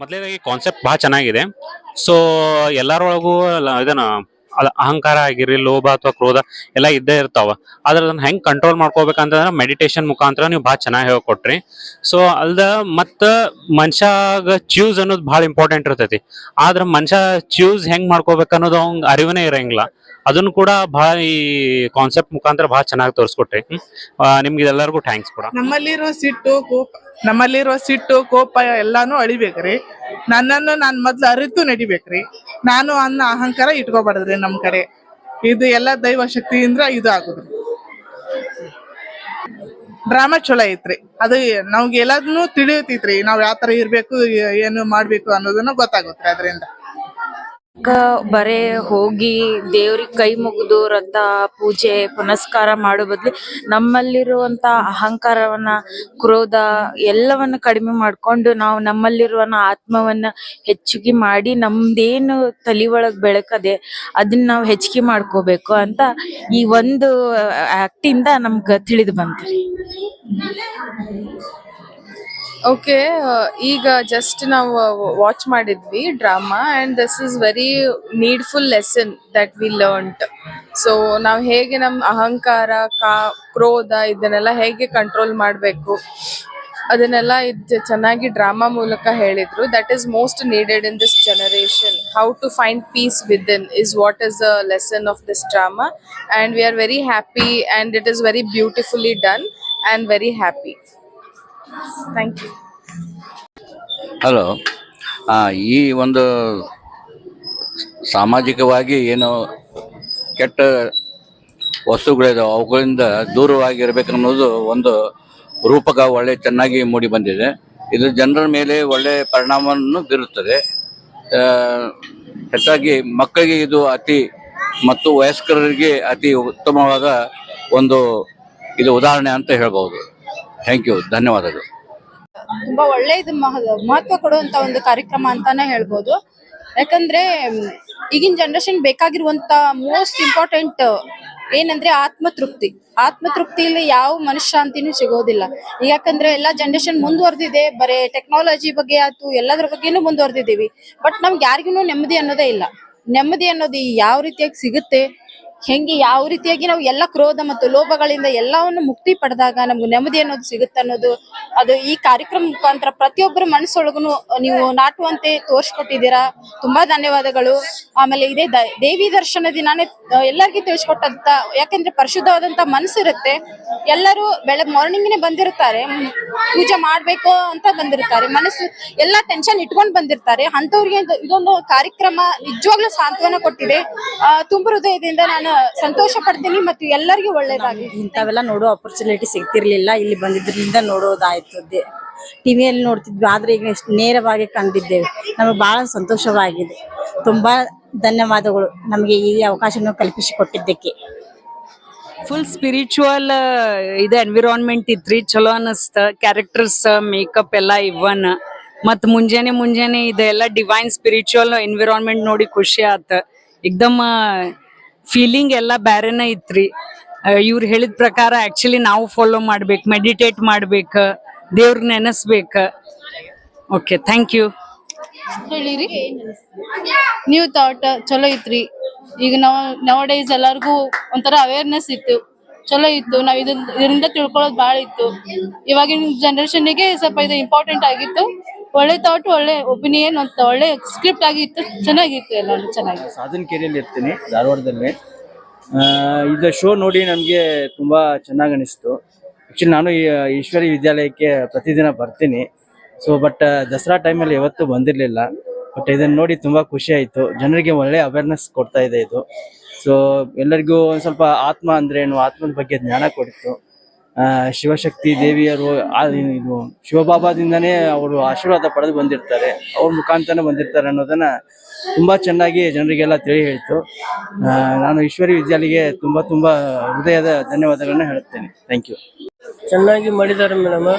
ಮೊದಲೇದಾಗಿ ಕಾನ್ಸೆಪ್ಟ್ ಭಾಳ ಚೆನ್ನಾಗಿದೆ. ಸೊ ಎಲ್ಲರೊಳಗೂ ಇದನ್ನು ಅದ ಅಹಂಕಾರ ಆಗಿರ್ಲಿ, ಲೋಭ ಅಥವಾ ಕ್ರೋಧ ಎಲ್ಲ ಇದ್ದೇ ಇರ್ತಾವ. ಆದ್ರೆ ಅದನ್ನ ಹೆಂಗ್ ಕಂಟ್ರೋಲ್ ಮಾಡ್ಕೋಬೇಕಂತಂದ್ರೆ ಮೆಡಿಟೇಷನ್ ಮುಖಾಂತರ ನೀವು ಭಾಳ ಚೆನ್ನಾಗಿ ಹೇಳ್ಕೊಟ್ರಿ. ಸೊ ಅಲ್ದ ಮತ್ತ ಮನುಷ್ಯಾಗ ಚ್ಯೂಸ್ ಅನ್ನೋದು ಭಾಳ ಇಂಪಾರ್ಟೆಂಟ್ ಇರ್ತೈತಿ. ಆದ್ರೆ ಮನುಷ್ಯ ಚ್ಯೂಸ್ ಹೆಂಗ್ ಮಾಡ್ಕೋಬೇಕು ಅನ್ನೋದು ಅರಿವನೇ ಇರಂಗಿಲ್ಲ. ಅದನ್ನು ಕೂಡ ಬಹಳ ಈ ಕಾನ್ಸೆಪ್ಟ್ ಮುಖಾಂತರ ಬಹಳ ಚೆನ್ನಾಗಿ ತೋರಿಸ್ಕೊಟ್ರಿ. ನಿಮ್ಗೆ ಎಲ್ಲರಿಗೂ ಥ್ಯಾಂಕ್ಸ್ ಕೂಡ. ನಮ್ಮಲ್ಲಿರೋ ಸಿಟ್ಟು ಕೋಪ ನಮ್ಮಲ್ಲಿರೋ ಸಿಟ್ಟು ಕೋಪ ಎಲ್ಲಾನು ಅಳಿಬೇಕ್ರಿ. ನನ್ನನ್ನು ನಾನ್ ಮೊದ್ಲು ಅರಿತು ನಡಿಬೇಕ್ರಿ. ನಾನು ಅನ್ನ ಅಹಂಕಾರ ಇಟ್ಕೋಬಾರ್ದ್ರಿ ನಮ್ ಕಡೆ. ಇದು ಎಲ್ಲ ದೈವ ಶಕ್ತಿಯಿಂದ ಇದು ಆಗುದ್ರಿ ಡ್ರಾಮಾ ಚಲೋ ಐತ್ರಿ. ಅದು ನಮ್ಗೆ ಎಲ್ಲದನ್ನು ತಿಳಿಯುತ್ತೈತ್ರಿ. ನಾವ್ ಯಾವ ತರ ಇರ್ಬೇಕು ಏನು ಮಾಡ್ಬೇಕು ಅನ್ನೋದನ್ನ ಗೊತ್ತಾಗುತ್ತೆ ಅದರಿಂದ. ಬರೇ ಹೋಗಿ ದೇವ್ರಿಗೆ ಕೈ ಮುಗಿದು ರಥ ಪೂಜೆ ಪುನಸ್ಕಾರ ಮಾಡೋ ಬದ್ಲು ನಮ್ಮಲ್ಲಿರುವಂತ ಅಹಂಕಾರವನ್ನ, ಕ್ರೋಧ ಎಲ್ಲವನ್ನ ಕಡಿಮೆ ಮಾಡ್ಕೊಂಡು ನಾವು ನಮ್ಮಲ್ಲಿರುವ ಆತ್ಮವನ್ನ ಹೆಚ್ಚಿಗೆ ಮಾಡಿ ನಮ್ದೇನು ತಲಿ ಒಳಗ್ ಬೆಳಕದೆ ಅದನ್ನ ನಾವು ಹೆಚ್ಚಿಗೆ ಮಾಡ್ಕೋಬೇಕು ಅಂತ ಈ ಒಂದು ಆಕ್ಟಿಂದ ನಮ್ಗ ತಿಳಿದು ಬಂತ್ರಿ ಓಕೆ ಈಗ ಜಸ್ಟ್ ನಾವು ವಾಚ್ ಮಾಡಿದ್ವಿ drama and this is very needful lesson that we learnt so ನಾವು ಹೇಗೆ ನಮ್ಮ ಅಹಂಕಾರ, ಕಾ, ಕ್ರೋಧ ಇದನ್ನೆಲ್ಲ ಹೇಗೆ ಕಂಟ್ರೋಲ್ ಮಾಡಬೇಕು, ಅದನ್ನೆಲ್ಲ ಇದು ಚೆನ್ನಾಗಿ ಡ್ರಾಮಾ ಮೂಲಕ ಹೇಳಿದ್ರು. That is most needed in this generation how to find peace with in is what is the lesson of this drama and we are very happy and it is very beautifully done and very happy thank you hello ಈ ಒಂದು ಸಾಮಾಜಿಕವಾಗಿ ಏನು ಕೆಟ್ಟ ವಸ್ತುಗಳಿದಾವೆ ಅವುಗಳಿಂದ ದೂರವಾಗಿರಬೇಕನ್ನೋದು ಒಂದು ರೂಪಕ ಒಳ್ಳೆ ಚೆನ್ನಾಗಿ ಮೂಡಿ ಬಂದಿದೆ. ಇದು ಜನರ ಮೇಲೆ ಒಳ್ಳೆ ಪರಿಣಾಮವನ್ನು ಬೀರುತ್ತದೆ. ಹೆಚ್ಚಾಗಿ ಮಕ್ಕಳಿಗೆ ಇದು ಅತಿ ಮತ್ತು ವಯಸ್ಕರಿಗೆ ಅತಿ ಉತ್ತಮವಾದ ಒಂದು ಇದು ಉದಾಹರಣೆ ಅಂತ ಹೇಳ್ಬೋದು ಥ್ಯಾಂಕ್ ಯು ಧನ್ಯವಾದಗಳು. ತುಂಬಾ ಒಳ್ಳೆಯದು ಮಹ- ಮಹತ್ವ ಕೊಡುವಂತ ಒಂದು ಕಾರ್ಯಕ್ರಮ ಅಂತಾನೆ ಹೇಳ್ಬೋದು. ಯಾಕಂದ್ರೆ, ಈಗಿನ ಜನರೇಷನ್ ಬೇಕಾಗಿರುವಂತ ಮೋಸ್ಟ್ ಇಂಪಾರ್ಟೆಂಟ್ ಏನಂದ್ರೆ ಆತ್ಮತೃಪ್ತಿ. ಆತ್ಮತೃಪ್ತಿಯಲ್ಲಿ ಯಾವ ಮನಃಶಾಂತಿನೂ ಸಿಗೋದಿಲ್ಲ. ಯಾಕಂದ್ರೆ ಎಲ್ಲಾ ಜನರೇಷನ್ ಮುಂದುವರೆದಿದೆ, ಬರೇ ಟೆಕ್ನಾಲಜಿ ಬಗ್ಗೆ ಆಯ್ತು, ಎಲ್ಲದ್ರ ಬಗ್ಗೆನೂ ಮುಂದುವರೆದಿದ್ದೀವಿ. ಬಟ್ ನಮ್ಗೆ ಯಾರಿಗೂ ನೆಮ್ಮದಿ ಅನ್ನೋದೇ ಇಲ್ಲ. ನೆಮ್ಮದಿ ಅನ್ನೋದು ಯಾವ ರೀತಿಯಾಗಿ ಸಿಗುತ್ತೆ ಹೆಂಗೆ ಯಾವ ರೀತಿಯಾಗಿ ನಾವು ಎಲ್ಲ ಕ್ರೋಧ ಮತ್ತು ಲೋಭಗಳಿಂದ ಎಲ್ಲವನ್ನು ಮುಕ್ತಿ ಪಡೆದಾಗ ನಮ್ಗೆ ನೆಮ್ಮದಿ ಅನ್ನೋದು ಸಿಗುತ್ತೆ ಅನ್ನೋದು, ಅದು ಈ ಕಾರ್ಯಕ್ರಮ ಮುಖಾಂತರ ಪ್ರತಿಯೊಬ್ಬರ ಮನಸ್ಸೊಳಗೂ ನೀವು ನಾಟುವಂತೆ ತೋರಿಸ್ಕೊಟ್ಟಿದ್ದೀರಾ. ತುಂಬಾ ಧನ್ಯವಾದಗಳು. ಆಮೇಲೆ ಇದೇ ದೇವಿ ದರ್ಶನ ದಿನಾನೇ ಎಲ್ಲರಿಗೂ ತಿಳಿಸ್ಕೊಟ್ಟಂತ, ಯಾಕಂದ್ರೆ ಪರಿಶುದ್ಧವಾದಂತ ಮನಸ್ಸಿರುತ್ತೆ. ಎಲ್ಲರೂ ಬೆಳಗ್ಗೆ ಮಾರ್ನಿಂಗ್ನೇ ಬಂದಿರ್ತಾರೆ ಪೂಜೆ ಮಾಡ್ಬೇಕು ಅಂತ ಬಂದಿರ್ತಾರೆ ಮನಸ್ಸು ಎಲ್ಲಾ ಟೆನ್ಷನ್ ಇಟ್ಕೊಂಡು ಬಂದಿರ್ತಾರೆ. ಅಂತವ್ರಿಗೆ ಇದೊಂದು ಕಾರ್ಯಕ್ರಮ ನಿಜವಾಗ್ಲೂ ಸಾಂತ್ವನ ಕೊಟ್ಟಿದೆ. ತುಂಬ ಹೃದಯದಿಂದ ನಾನು ಸಂತೋಷ ಪಡ್ತೀನಿ ಮತ್ತು ಎಲ್ಲರಿಗೂ ಒಳ್ಳೇದಾಗಿ ಇಂಥವೆಲ್ಲ ನೋಡೋ ಅಪರ್ಚುನಿಟಿ ಸಿಗ್ತಿರ್ಲಿಲ್ಲ. ಇಲ್ಲಿ ಬಂದಿದ್ರಿಂದ ನೋಡೋದಾಯ್ತು ಟಿವಿಯಲ್ಲಿ ನೋಡ್ತಿದ್ವಿ. ಆದ್ರೆ ಈಗ ನೇರವಾಗಿ ಕಂಡಿದ್ದೇವೆ. ನಮಗೆ ಬಹಳ ಸಂತೋಷವಾಗಿದೆ. ತುಂಬಾ ಧನ್ಯವಾದಗಳು ನಮಗೆ ಈ ಅವಕಾಶವನ್ನು ಕಲ್ಪಿಸಿಕೊಟ್ಟಿದ್ದಕ್ಕೆ. ಫುಲ್ ಸ್ಪಿರಿಚುವಲ್ ಇದು ಎನ್ವಿರಾನ್ಮೆಂಟ್ ಇತ್ರಿ. ಚಲೋ ಅನಿಸ್ತ ಕ್ಯಾರೆಕ್ಟರ್ಸ್ ಮೇಕಪ್ ಎಲ್ಲ ಇವನ್. ಮತ್ ಮುಂಜಾನೆ ಮುಂಜಾನೆ ಇದೆಲ್ಲ ಡಿವೈನ್ ಸ್ಪಿರಿಚುವಲ್ ಎನ್ವಿರಾನ್ಮೆಂಟ್ ನೋಡಿ ಖುಷಿ ಆತ. ಏಕ್ದಮ್ ಫೀಲಿಂಗ್ ಎಲ್ಲ ಬ್ಯಾರೆನ ಇತ್ರಿ. ಇವ್ರು ಹೇಳಿದ ಪ್ರಕಾರ ಆಕ್ಚುಲಿ ನಾವು ಫಾಲೋ ಮಾಡ್ಬೇಕು ಮೆಡಿಟೇಟ್ ಮಾಡ್ಬೇಕ, ದೇವ್ರ ನೆನೆಸ್ಬೇಕ. ಓಕೆ ಥ್ಯಾಂಕ್ ಯು ಹೇಳಿರಿ. ನೀವು ಥಾಟ್ ಚಲೋ ಇತ್ರಿ. ಈಗ ನಾವು ನವ ಡೇಸ್ ಎಲ್ಲರಿಗೂ ಒಂಥರ ಅವೇರ್ನೆಸ್ ಇತ್ತು. ಚಲೋ ಇತ್ತು. ನಾವ್ ಇದರಿಂದ ತಿಳ್ಕೊಳ್ಳೋದು ಬಹಳ ಇತ್ತು. ಇವಾಗಿನ ಜನರೇಷನ್ಗೆ ಸ್ವಲ್ಪ ಇದು ಇಂಪಾರ್ಟೆಂಟ್ ಆಗಿತ್ತು. ಒಳ್ಳೆ ಥಾಟ್ ಒಳ್ಳೆ ಒಪಿನಿಯನ್ ಅಂತ ಒಳ್ಳೆ ಸ್ಕ್ರಿಪ್ಟ್ ಆಗಿತ್ತು ಚೆನ್ನಾಗಿತ್ತು ಎಲ್ಲಾನು ಚೆನ್ನಾಗಿತ್ತು ಸಾಧನಕೆರೆಯಲ್ಲಿ ಇರ್ತೀನಿ ಧಾರವಾಡದಲ್ಲಿ. ಆ, ಇದು ಶೋ ನೋಡಿ ನನಗೆ ತುಂಬ ಚೆನ್ನಾಗಿ ಅನಿಸ್ತು ಆ್ಯಕ್ಚುಲಿ ನಾನು ಈಶ್ವರಿ ವಿದ್ಯಾಲಯಕ್ಕೆ ಪ್ರತಿದಿನ ಬರ್ತೀನಿ. ಸೊ ಬಟ್ ದಸರಾ ಟೈಮಲ್ಲಿ ಯಾವತ್ತು ಬಂದಿರಲಿಲ್ಲ. ಬಟ್ ಇದನ್ನು ನೋಡಿ ತುಂಬ ಖುಷಿ ಆಯಿತು. ಜನರಿಗೆ ಒಳ್ಳೆ ಅವೇರ್ನೆಸ್ ಕೊಡ್ತಾ ಇದೆ ಇದು. ಸೊ ಎಲ್ಲರಿಗೂ ಒಂದು ಸ್ವಲ್ಪ ಆತ್ಮ ಅಂದ್ರೇನು ಆತ್ಮದ ಬಗ್ಗೆ ಜ್ಞಾನ ಕೊಡಿತ್ತು ಶಿವಶಕ್ತಿ ದೇವಿಯರು ಇದು ಶಿವಬಾಬಾದಿಂದನೇ ಅವರು ಆಶೀರ್ವಾದ ಪಡೆದು ಬಂದಿರ್ತಾರೆ. ಅವ್ರ ಮುಖಾಂತರ ಬಂದಿರ್ತಾರೆ ಅನ್ನೋದನ್ನ ತುಂಬಾ ಚೆನ್ನಾಗಿ ಜನರಿಗೆಲ್ಲ ತಿಳಿ ಹೇಳ್ತು. ನಾನು ಈಶ್ವರಿ ವಿದ್ಯಾಲಯಗೆ ತುಂಬಾ ತುಂಬಾ ಹೃದಯದ ಧನ್ಯವಾದಗಳನ್ನ ಹೇಳುತ್ತೇನೆ. ಥ್ಯಾಂಕ್ ಯು ಚೆನ್ನಾಗಿ ಮಾಡಿದ್ದಾರೆ ಮೇಡಮ್.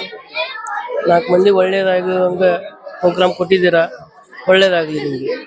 ನಾಲ್ಕು ಮಂದಿ ಒಳ್ಳೇದಾಗಿ ಪ್ರೋಗ್ರಾಮ್ ಕೊಟ್ಟಿದ್ದೀರಾ? ಒಳ್ಳೇದಾಗಲಿ ನಿಮಗೆ.